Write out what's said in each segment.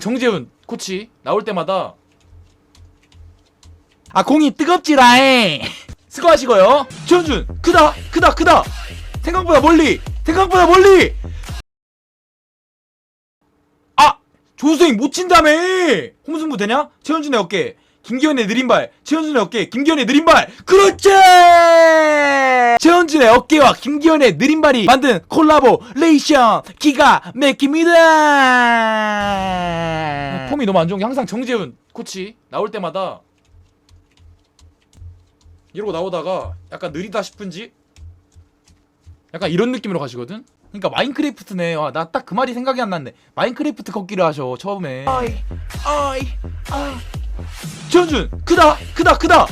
정재훈 코치 나올 때마다 아 공이 뜨겁지라해 수고하시고요. 최현준 크다 크다 크다. 생각보다 멀리 생각보다 멀리. 아 조수행 못 친다며. 홍승부 되냐? 최현준의 어깨. 김기현의 느린 발. 최현준의 어깨. 김기현의 느린 발. 그렇지 최현준의 어깨와 김기현의 느린 발이 만든 콜라보레이션 기가 막힙니다. 폼이 너무 안 좋은 게 항상 정재훈 코치 나올 때마다 이러고 나오다가 약간 느리다 싶은지? 약간 이런 느낌으로 가시거든? 그러니까 마인크래프트네. 와나딱 그 말이 생각이 안 났네. 마인크래프트 걷기를 하셔 처음에. 어이 어이 어이. 최현준 크다 크다 크다.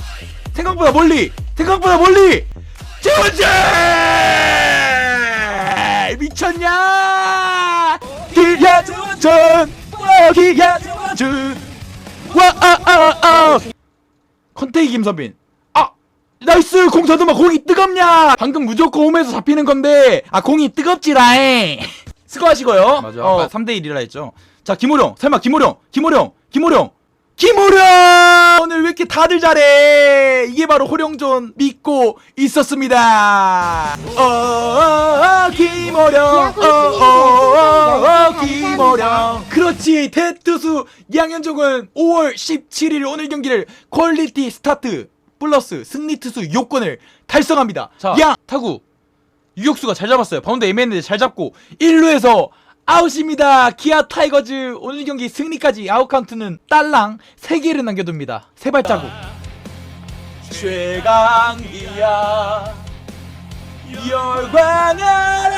생각보다 멀리 생각보다 멀리 최현준 미쳤냐? 기야준! 기야준! 와아아아! 컨테이 김선빈. 아 나이스! 공 더듬어 공이 뜨겁냐? 방금 무조건 홈에서 잡히는 건데. 아 공이 뜨겁지라해 수고하시고요. 맞아. 어, 아까 3대 1이라 했죠. 자 김호령 설마 김호령 김호령 김호령 김호령! 오늘 왜 이렇게 다들 잘해? 이게 바로 호령존 믿고 있었습니다. 어 김호령. 어어 김호령. 그렇지. 대투수 양현종은 5월 17일 오늘 경기를 퀄리티 스타트 플러스 승리 투수 요건을 달성합니다. 자, 양! 타구. 유격수가 잘 잡았어요. 바운드 애매했는데 잘 잡고 1루에서 아웃입니다. 기아 타이거즈 오늘 경기 승리까지 아웃 카운트는 딸랑 3개를 남겨둡니다. 세 발자국. 최강기야 열광 아래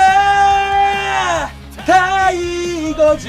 타이거즈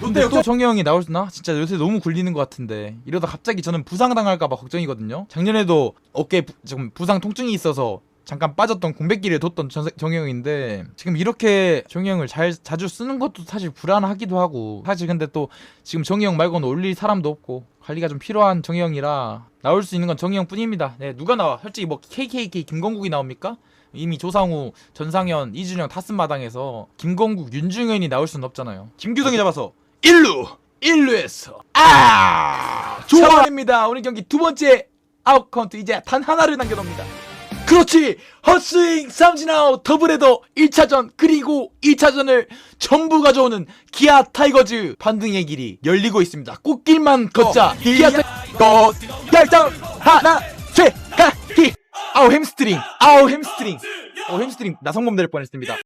근데 또 정혜영이 나올 수나? 진짜 요새 너무 굴리는 것 같은데 이러다 갑자기 저는 부상 당할까봐 걱정이거든요 작년에도 어깨 부, 지금 부상 통증이 있어서 잠깐 빠졌던 공백기를 뒀던 전- 정혜영인데 지금 이렇게 정혜영을 잘 자주 쓰는 것도 사실 불안하기도 하고 사실 근데 또 지금 정혜영 말고는 올릴 사람도 없고 관리가 좀 필요한 정혜영이라 나올 수 있는 건 정혜영 뿐입니다 네 누가 나와 솔직히 뭐 KKK 김건국이 나옵니까? 이미 조상우, 전상현, 이준영 타순마당에서 김건국, 윤중현이 나올 수는 없잖아요. 김규성이 잡아서 1루! 1루에서 아! 좋아입니다. 오늘 경기 두 번째 아웃 카운트 이제 단 하나를 남겨놓습니다. 그렇지! 헛스윙 삼진아웃 더블헤더 1차전 그리고 2차전을 전부 가져오는 기아 타이거즈. 반등의 길이 열리고 있습니다. 꽃길만 걷자. 기아 타이거 결정 하나 셋 하기 아우 햄스트링. 아우 햄스트링. 어 햄스트링 나성범 될 뻔했습니다